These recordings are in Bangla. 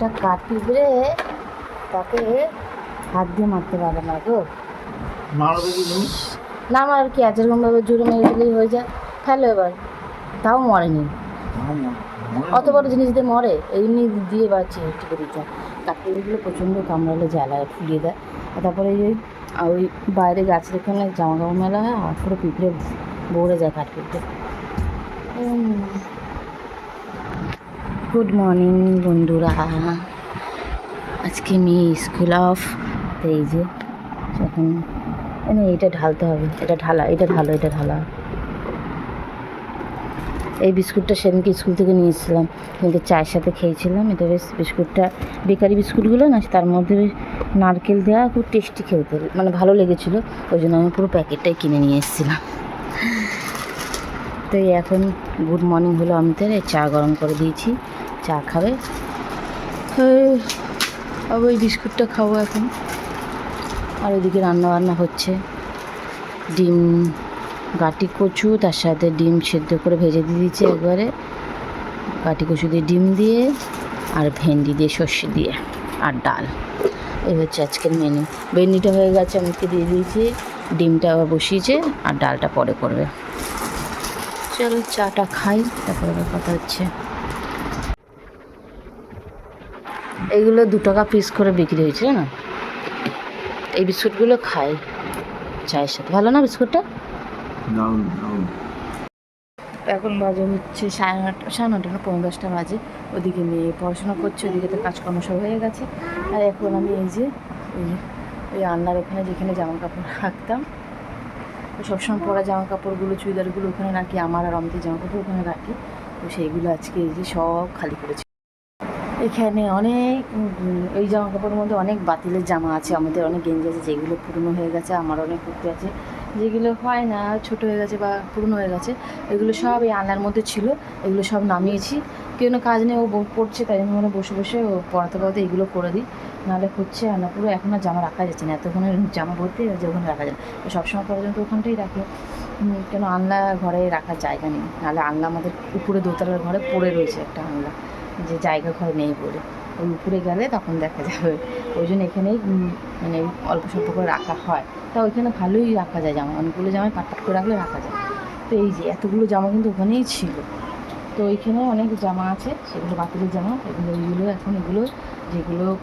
একটা কাঠ পিঁপড়ে তাকে হাত দিয়ে মারতে পারে না গো। মারো না আমার আর? কি আছে এরকমভাবে জুড়ে মেরে দিলেই হয়ে যায়। ফেলো এবার। তাও মরেনি। অত বড় জিনিস দিয়ে মরে। এমনি দিয়ে বাচ্চা টিকে দিতে কাঠপিঁপড়েগুলো প্রচণ্ড কামড়ালে জ্বালায় ফুলিয়ে দেয়। তারপরে ওই ওই বাইরে গাছের এখানে জামা কাপড় মেলা হয় আর পুরো পিঁপড়ে ভরে যায় কাঠ কাঠপিঁপড়ে গুড মর্নিং বন্ধুরা। আজকে মেয়ে স্কুল অফ এই যে এখন না, এটা ঢালতে হবে, এটা ঢালা, এটা ঢালো, এটা ঢালা। এই বিস্কুটটা সেদিনকে স্কুল থেকে নিয়ে এসেছিলাম। কিন্তু চায়ের সাথে খেয়েছিলাম, এটা বেশ বিস্কুটটা, বেকারি বিস্কুটগুলো না, তার মধ্যে নারকেল দেওয়া খুব টেস্টি খেতে মানে ভালো লেগেছিলো। ওই জন্য আমি পুরো প্যাকেটটাই কিনে নিয়ে এসেছিলাম। তো এখন গুড মর্নিং হলো আমি চা গরম করে দিয়েছি। চা খাবে? হ্যাঁ, আবার ওই বিস্কুটটা খাব এখন। আর ওইদিকে রান্না বান্না হচ্ছে। ডিম গাটি কচু তার সাথে ডিম সেদ্ধ করে ভেজে দিয়ে দিয়েছি একবারে। গাটি কচু দিয়ে ডিম দিয়ে আর ভেন্ডি দিয়ে সর্ষে দিয়ে আর ডাল। এই হচ্ছে আজকের মেনু ভেন্ডিটা হয়ে গেছে আমাকে দিয়ে দিয়েছি। ডিমটা আবার বসিয়েছে আর ডালটা পরে করবে। চলো চাটা খাই তারপরে কথা হচ্ছে। এইগুলো দু টাকা পিস করে বিক্রি হয়েছে না এই বিস্কুটগুলো খাই চায়ের সাথে। ভালো না বিস্কুটটা? এখন বাজে হচ্ছে সাড়ে নটা সাড়ে নটা না পনেরো দশটা বাজে। ওদিকে মেয়ে পড়াশোনা করছে ওদিকে তো কাজকর্ম সব হয়ে গেছে। আর এখন আমি এই যে ওই আন্নার ওখানে যেখানে জামা কাপড় রাখতাম সবসময় পরা জামা কাপড়গুলো চুড়িদারগুলো ওখানে রাখি আমার আর অমিতের জামা কাপড় ওখানে রাখি। তো সেইগুলো আজকে এই যে সব খালি করেছি। এখানে অনেক এই জামা কাপড়ের মধ্যে অনেক বাতিলের জামা আছে, আমাদের অনেক গেঞ্জি আছে, যেগুলো পুরনো হয়ে গেছে, আমার অনেক কুর্তি আছে, যেগুলো হয় না, ছোট হয়ে গেছে বা পুরনো হয়ে গেছে, এগুলো সব এই আনার মধ্যে ছিল, এগুলো সব নামিয়েছি, কেউ কাজ নেই, ও পড়ছে, তাই জন্য মানে বসে বসে ও পড়াতে পড়াতে এগুলো করে দিই, নাহলে হচ্ছে আনা পুরো এখন আর জামা রাখা যাচ্ছে না, এতক্ষণে জামা ভর্তি আছে ওখানে রাখা যায় সবসময় পর্যন্ত ওখানটাই রাখি কেন আনলা ঘরে রাখার জায়গা নেই, নাহলে আনলা আমাদের উপরে দোতলার ঘরে পড়ে রয়েছে একটা আনলা যে জায়গা ঘরে নেই বলে। ওই উপরে গেলে তখন দেখা যাবে। ওই জন্য এখানেই মানে অল্প স্বল্প করে রাখা হয়। তা ওইখানে ভালোই রাখা যায় জামা। অনেকগুলো জামাই পাট করে রাখলে রাখা যায়। তো এই যে এতগুলো জামা কিন্তু ওখানেই ছিল। তো ওইখানে অনেক জামা আছে। সেগুলো বাতিলের জামা, এগুলো, ওইগুলো এখন এগুলো যেগুলো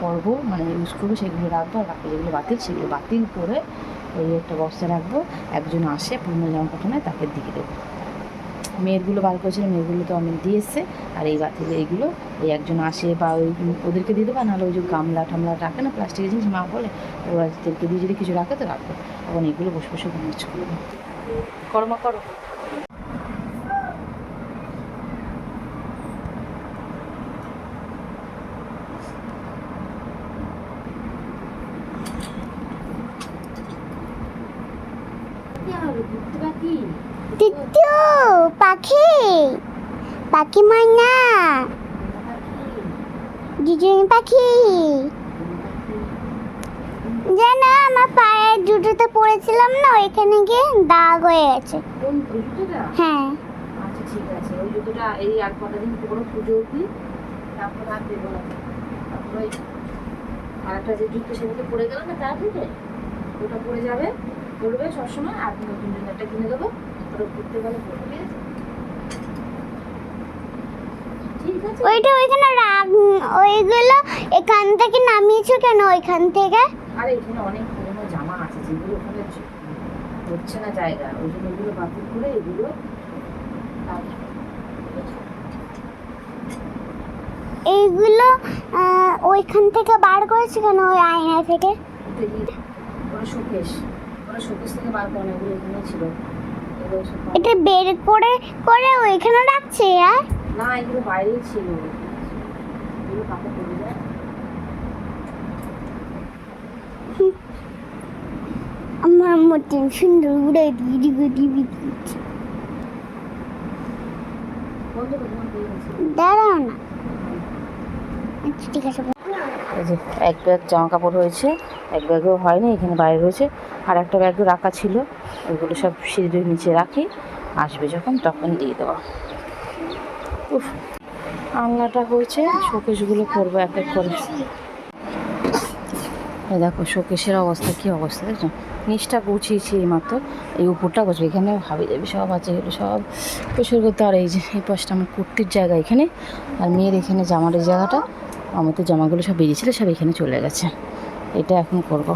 পরবো মানে ইউজ করব, সেগুলো রাখব। আর বাকি যেগুলো বাতিল, সেগুলো বাতিল করে ওই একটা বস্তা রাখব। একজন আসে পুরনো জামা নেয়, তাকে দিয়ে দেবো। মেয়েরগুলো বার করেছিল মেয়েরগুলো তো অনেক দিয়ে আর এই বাতিল এইগুলো এই একজন আসে বা ওই ওদেরকে দিয়ে দেবা নাহলে ওই যে গামলা টামলা রাখে না, প্লাস্টিকের জিনিস, মা বলে ওদেরকে দিয়ে যদি কিছু রাখে তো রাখবে। তখন এইগুলো বসে বসে ম্যানেজ করবে কর্ম করো। তিতু পাখি। পাখি ময়না। দুজন পাখি। জানো আমার পায়ের জুতোতে পড়েছিলাম না ওইখানে গিয়ে দাগ হয়ে গেছে। হ্যাঁ। আচ্ছা ঠিক আছে। ওই জুতোটা এই আর কটা দিন পুরো পুজো অবধি তারপর আর দেবো না। তারপর আর একটা যে জুতো সেদিকে পড়ে গেল না তার থেকে ওটা পড়ে যাবে? পড়বে সবসময় আর নতুন একটা কিনে দেবো ওটা ঘুরতে গেলে পড়বে। ঠিক আছে। ওইটা ওইখানে রাখ ওইগুলো এখান থেকে নামিয়েছো কেন ওইখান থেকে? আর এখানে অনেক পুরোনো জামা আছে যেগুলো ওখানে হচ্ছে না জায়গা ওই জন্য এগুলো বাতিল করে এগুলো এইগুলো ওইখান থেকে বার করেছে কেন ওই আয়না থেকে? শোকেশ। থেকে বার করে এগুলো এখানে ছিল। এটা বের করে করে ওইখানে রাখছে আর? না এগুলো বাইরেই ছিল। এগুলো যায়? আমার মতন সুন্দর উড়ে দিদি গুদি দাঁড়াও না। আচ্ছা ঠিক আছে যে এক ব্যাগ জামা কাপড় হয়েছে, এক ব্যাগও হয়নি, এখানে বাইরে রয়েছে। আর একটা ব্যাগও রাখা ছিল, ওইগুলো সব সিঁড়ির নিচে রাখি, আসবে যখন, তখন দিয়ে দেওয়া উফ, আলনাটা হয়েছে, শোকেশগুলো করব এক এক করে। দেখো, শোকেশের অবস্থা, কি অবস্থা, দেখছ? নিচটা গুছিয়েছি এই মাত্র এই উপরটা গুছবে এখানে ভাবি যাবি সব আছে, এগুলো সব পরিষ্কার করতে আর এই যে, এই পাশটা আমার কুর্তির জায়গা এখানে, আর মেয়ের এখানে জামার জায়গাটা। আমার তো জামাগুলো সব বেরিয়েছিল সব এখানে চলে গেছে। এটা এখন করব।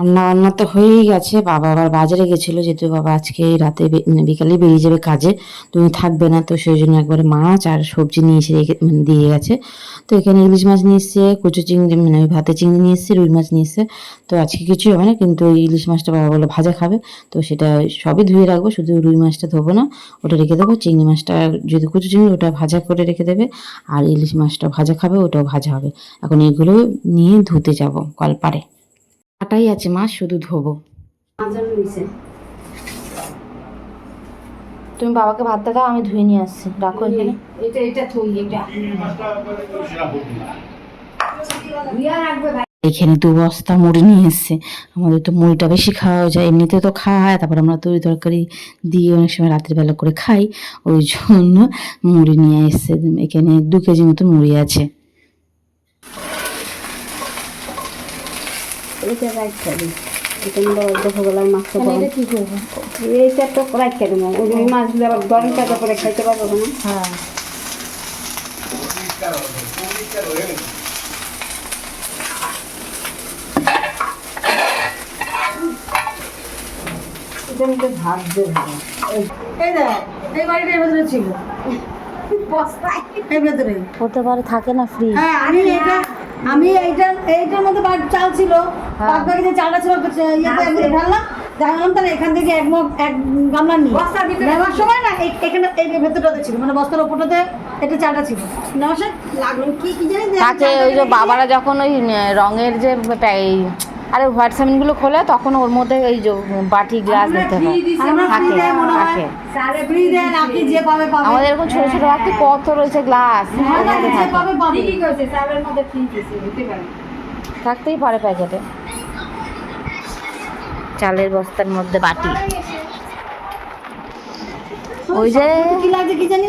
রান্না বান্না তো হয়েই গেছে। বাবা আবার বাজারে গেছিল যেহেতু বাবা আজকে রাতে মানে বিকালে বেরিয়ে যাবে কাজে, তুমি থাকবে না। তো সেই জন্য একবারে মাছ আর সবজি নিয়ে এসে রেখে মানে দিয়ে গেছে। তো এখানে ইলিশ মাছ নিয়ে এসছে, কচু চিংড়ি মানে ভাতে চিংড়ি নিয়ে এসছে, রুই মাছ নিয়ে এসছে। তো আজকে কিছুই হবে না, কিন্তু ওই ইলিশ মাছটা বাবা বলে ভাজা খাবে। তো সেটা সবই ধুয়ে রাখব, শুধু রুই মাছটা ধোবো না, ওটা রেখে দেবো। চিংড়ি মাছটা যদি কচু চিংড়ি, ওটা ভাজা করে রেখে দেবে। আর ইলিশ মাছটা ভাজা খাবে, ওটাও ভাজা হবে। এখন এগুলো নিয়ে ধুতে যাব, কলপারে। কাটাই আছে মাছ শুধু ধোবো। তুমি বাবাকে ভাতটা দাও আমি ধুয়ে নিয়ে আসছি। রাখো এখানে। এটা এটা থই এটা। এখানে দু বস্তা মুড়ি নিয়ে এসছে। আমাদের তো মুড়িটা বেশি খাওয়া যায় এমনিতে তো খাওয়া হয় তারপর আমরা তরি তরকারি দিয়ে অনেক সময় রাত্রিবেলা করে খাই। ওই জন্য মুড়ি নিয়ে এসছে। এখানে দু কেজি মতো মুড়ি আছে। এটা রাইট খাবি এটা দুপুরবেলার মাছ তো এটা কি করব? এইটা তো রাইট খাবি ওই ওই মাছগুলো আবার গরম কাটা করে খাইতে পারব না। হ্যাঁ। ছিল। হতে পারে থাকে না ফ্রি হ্যাঁ আমি এটা আমি এইটার এইটার মধ্যে চাল ছিল হ্যাঁ। বাদ বাকি যে চালটা ছিল ইয়েতে আমি ঢাললাম তাহলে এখান থেকে এক মগ এক গামলা নেওয়ার সময় না এখানে এই ভেতরটাতে ছিল মানে বস্তার ওপরটাতে এটা চালটা ছিল। নেওয়ার সময় লাগল। কি কি জানি ওই যে বাবারা যখন ওই রঙের যে আরে হোয়াটসঅ্যাপগুলো খোলে তখন ওর মধ্যে এই যে বাটি গ্লাস দিতে হয়। আমরা থাকে ফ্রি দেয় মনে হয়। থাকে। ফ্রি দেয় নাকি যে পাবে পাবে। আমাদের এরকম ছোট ছোট বাটি কত রয়েছে গ্লাস। হ্যাঁ, থাকতেই পারে প্যাকেটে। চালের বস্তার মধ্যে বাটি। ওই যে কি লাগছে কি জানি?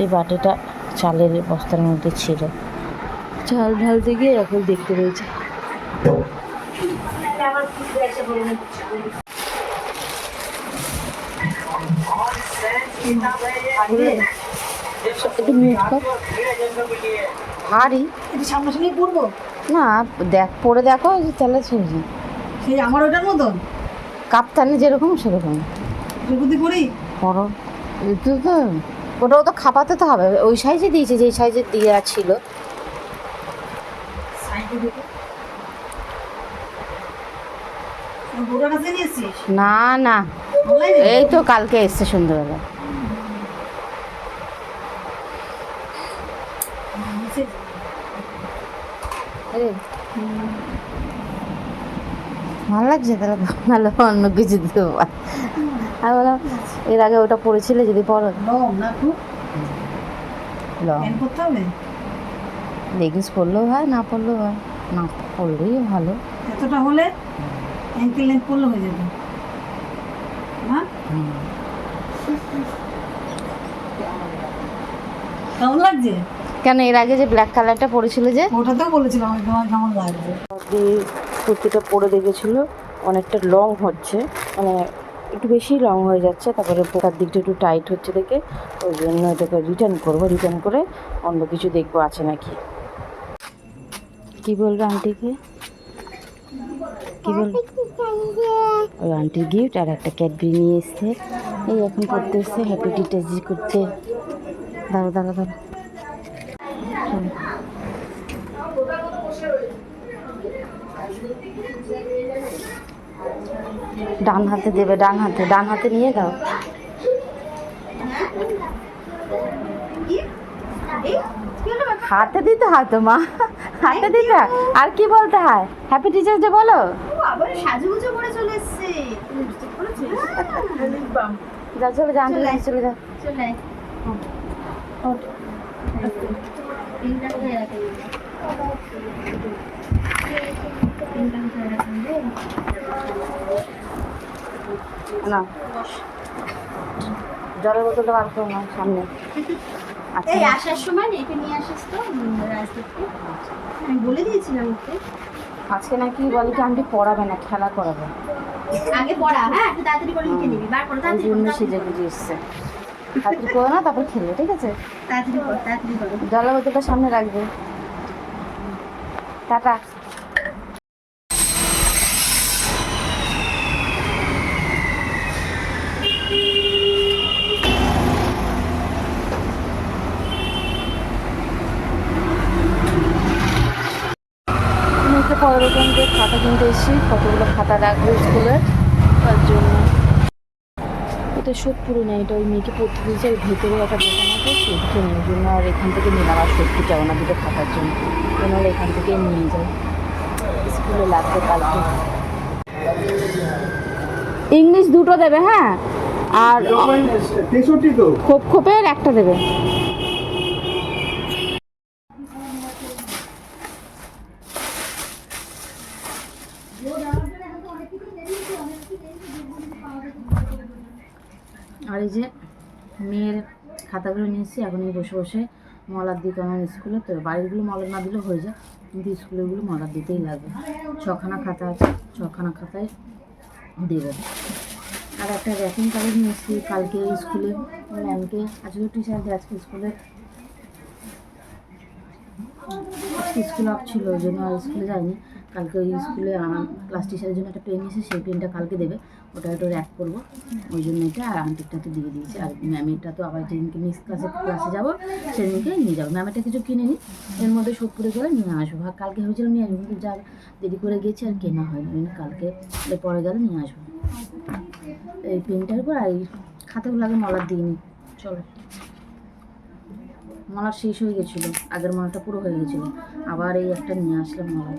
এই বাটিটা চালের বস্তার মধ্যে ছিল। চাল ঢালতে গিয়ে এখন দেখতে ভারী এটা সামনাসামনি পড়ব না দেখ পরে দেখো যে তাহলে ছবি সেই আমার ওটার মতন? কাপ্তানি যেরকম সেরকম। পড়ি বড় তো। ওটাও তো খাপাতে তো হবে। ওই সাইজে দিয়েছে যেই সাইজে দেওয়া ছিল। না না। এই তো কালকে এসছে সন্ধ্যেবেলা ভালো লাগছে তাহলে ভালো অন্য কিছু দিতে আমি বললাম এর আগে ওটা পড়েছিলে যদি পড়ো। লং না খুব লও। করতে হবে? লেগিংস পরলেও হয় না পরলেও হয়। না পরলেই ভালো। এতটা হলে অ্যাঙ্কেল লেন্থ পরলে হয়ে যাবে। হ্যাঁ কেমন লাগছে? কেন এর আগে যে ব্ল্যাক কালারটা পরেছিল যে? ওটাতেও বলেছিলাম আমি তোমার কেমন লাগছে? কুর্তিটা পরে দেখেছিল অনেকটা লং হচ্ছে মানে একটু বেশি লং হয়ে যাচ্ছে তারপরে পোকার দিকটা একটু টাইট হচ্ছে দেখে ওই জন্য এটাকে রিটার্ন করব রিটার্ন করে অন্য কিছু দেখব আছে নাকি। কি বলবে আন্টিকে কি বলবে ওই আন্টির গিফট আর একটা ক্যাডবেরি নিয়ে এসছে। এই এখন এসছে হ্যাপি ডিটেলস করতে দাঁড়া দাঁড়া দাঁড়া। ডান হাতে দেবে ডান হাতে ডান হাতে নিয়ে দাও? হাতে দিতে হয় তো মা। হাতে দিতে হয়। আর কি বলতে হয়? হ্যাপি টিচার্স ডে বলো? সাজুগুজু করে চলে এসছে। যা চলে যা চলে যা চলে ওঠ। না। জলের বোতলটা বার করো না সামনে। আচ্ছা। এই আসার সময় নিয়ে আসিস তো রাজদীপকে। আমি বলে দিয়েছিলাম ওকে। আজকে নাকি বলে কি আন্টি পড়াবে না খেলা করাবে। আগে পড়া হ্যাঁ একটু তাড়াতাড়ি করে লিখে নিবি। বার করো তাড়াতাড়ি করো, সেজে গুজে এসছে। তাড়াতাড়ি করো না তারপর খেলবে ঠিক আছে? তাড়াতাড়ি করো তাড়াতাড়ি করো। জলের বোতলটা সামনে রাখবে। টাটা। একটা পরের খাতা কিনতে এসেছি কতগুলো খাতা রাখব স্কুলের তার জন্য। এটা সোদপুরে না এটা ওই মেয়েকে পড়তে দিয়েছে ওই ভেতরে একটা দোকান আছে সেখানে ওই জন্য আর এখান থেকে নিলাম আর সত্যি যাব না দুটো খাতার জন্য। কেন আর এখান থেকে নিয়ে যাই স্কুলে লাগবে কালকে। ইংলিশ দুটো দেবে হ্যাঁ? আর খোপ খোপের একটা দেবে আর এই যে মেয়ের খাতাগুলো নিয়েছি এখন এই বসে বসে মলার দিতে আমার স্কুলে তো বাড়িগুলো মলার না দিলেও হয়ে যায়, কিন্তু স্কুলেগুলো মলার দিতেই লাগবে ছখানা খাতা আছে, ছখানা খাতায় দেবো। আর একটা র্যাপিং কাগজ নিয়েছি কালকে স্কুলে, ম্যামকে, আজকে টিচার আজকে স্কুলে। আজকে স্কুল অফ ছিল, ওই জন্য আর স্কুলে যাইনি কালকে ওই স্কুলে ক্লাস টিচারের জন্য একটা পেন নিয়েছে সেই পেনটা কালকে দেবে। ওটা একটু র্যাপ করব। ওই জন্য এটা আর আন্টিকটাতে দিয়ে দিয়েছি। আর ম্যামেরটা তো আবার যেদিনকে নেক্সট ক্লাসে ক্লাসে যাব, সেদিনকে নিয়ে যাব। ম্যামেরটা কিছু কিনে নিই এর মধ্যে সোদপুরে গেলে, নিয়ে আসব। আর কালকে হয়েছিল, নিয়ে আসব। কিন্তু যা দেরি করে গেছি, আর কেনা হয়নি। কালকে পরে গেলে, নিয়ে আসব। এই পেনটার পর আর এই খাতাগুলো আগে মলার দিইনি চলো। মলার শেষ হয়ে গেছিল। আগের মলাটা পুরো হয়ে গেছিল। আবার এই একটা নিয়ে আসলাম মলার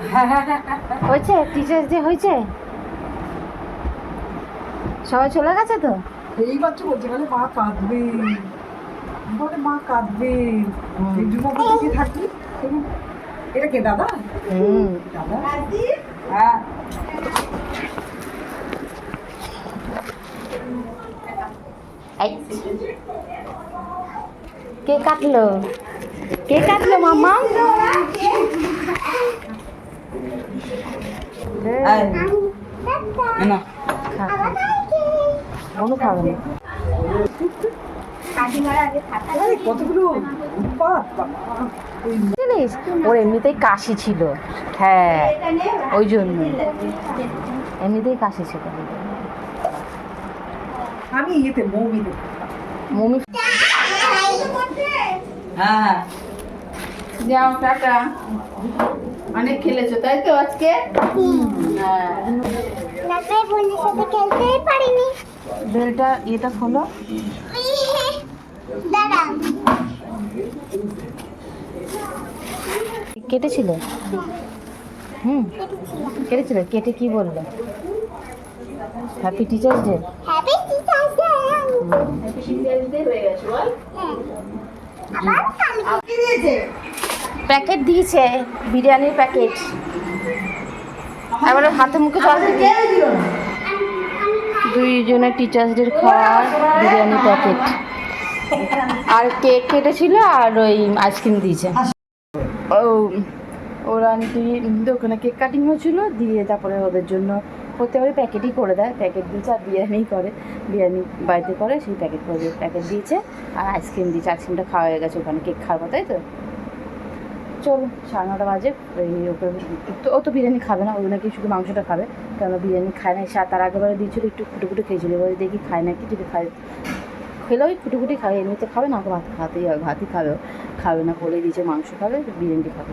হয়েছে? টিচার্স ডে হয়েছে? সবাই চলে গেছে তো? এই বাচ্চা বলছে বলে মা কাঁদবে। বলে মা কাঁদবে। যুবক থাকি। এটা কে দাদা? দাদা? হ্যাঁ। কে কাটলো? কে কাটলো মামা? না খাবে না জানিস ওর এমনিতেই কাশি ছিল। হ্যাঁ ওই জন্য। এমনিতেই কাশি ছিল। আমি ইয়েতে মমি হ্যাঁ। যাও টাটা। অনেক খেলেছো তাই তো আজকে? হ্যাঁ বেলটা এটা খোলো। কেটেছিল? হুম কেটেছিল? কেটে কি বলল? Happy teachers day happy teachers day আবার কালকে। প্যাকেট দিয়েছে বিরিয়ানির প্যাকেট। এবারে হাতে মুখে জল দুইজনের টিচার্স ডের খাওয়ার বিরিয়ানি প্যাকেট। আর কেক কেটেছিল আর ওই আইসক্রিম দিয়েছে। ও ওর আন্টি দোকানে কেক কাটিং হয়েছিল দিয়ে তারপরে ওদের জন্য প্রত্যেকবারই প্যাকেটই করে দেয়। প্যাকেট দিয়েছে আর বিরিয়ানি করে। বিরিয়ানি বাড়িতে করে সেই প্যাকেট করে প্যাকেট দিয়েছে। আর আইসক্রিম দিয়েছে। আইসক্রিমটা খাওয়া হয়ে গেছে ওখানে কেক খাওয়াবো তাই তো? চলো, সাড়ে নটা বাজে ওই ওকে ও তো বিরিয়ানি খাবে না ওই নাকি শুধু মাংসটা খাবে কেন বিরিয়ানি খায় না সা তার আগেবারে দিয়েছিল একটু ফুটে ফুটে খেয়েছিল, এবারে দেখি খায় নাকি যদি খায়। খেলে, ওই ফুটে ফুটে খাবে, এমনিতে খাবে না, ওকে ভাত খাতেই হবে, ভাতই খাবে খাবে না বলে দিয়েছে মাংস খাবে, বিরিয়ানি খাবে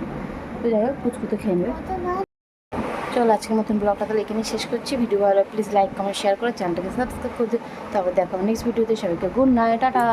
তো যাই হোক কুচকুতে খেয়ে নেবে। চলো, আজকের মতন ব্লগটা তাহলে এখানে শেষ করছি। ভিডিও ভালো প্লিজ লাইক কমেন্ট শেয়ার করে চ্যানেলটাকে সাবস্ক্রাইব করে তারপর দেখো নেক্সট ভিডিওতে সবাইকে গুড নাইট টাটা।